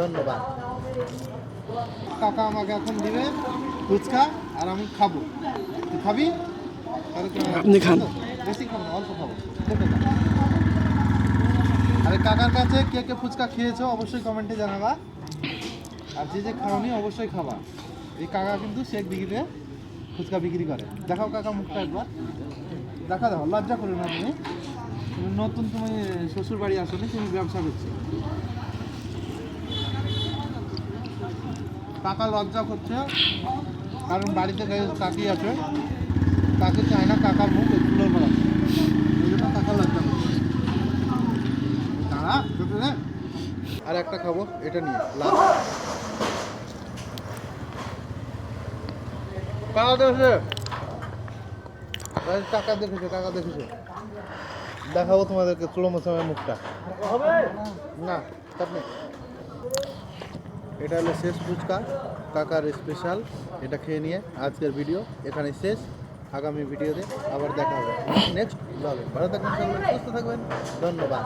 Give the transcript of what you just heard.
ধন্যবাদ। কাকা আমাকে এখন দিবে ফুচকা আর আমি খাব। তুই খাবি? আপনি খান। বেশি খাব না অল্প খাব। আরে কাকার কাছে কে কে ফুচকা খেয়েছো অবশ্যই কমেন্টে জানাবা। আর যে যে খাওনি অবশ্যই খাবা। এই কাকা কিন্তু শেক বিক্রি ফুচকা বিক্রি করে। দেখাও কাকা মুখটা একবার। দেখা দাও লজ্জা করো না তুমি। তুমি নতুন তুমি শ্বশুর বাড়ি আসনি তুমি ব্যবসা করছ। কাকা লজ্জা করছে। কারণ বাড়িতে কাকি আছে। কাকি চায় না কাকার মুখ এগুলো করা ওই জন্য কাকা লজ্জা করছে। দাঁড়া ছোট আর একটা খাব, এটা নিয়ে লাভ কাকা দেখেছে? এই কাকা দেখেছে কাকা দেখেছে। দেখাবো তোমাদেরকে চুলো মশামের মুখটা। না চাটনি এটা হলো শেষ ফুচকা, কাকার স্পেশাল এটা খেয়ে নিয়ে আজকের ভিডিও এখানে শেষ। আগামী ভিডিওতে আবার দেখা হবে। নেক্সট ভালো থাকবেন, সুস্থ থাকবেন, ধন্যবাদ।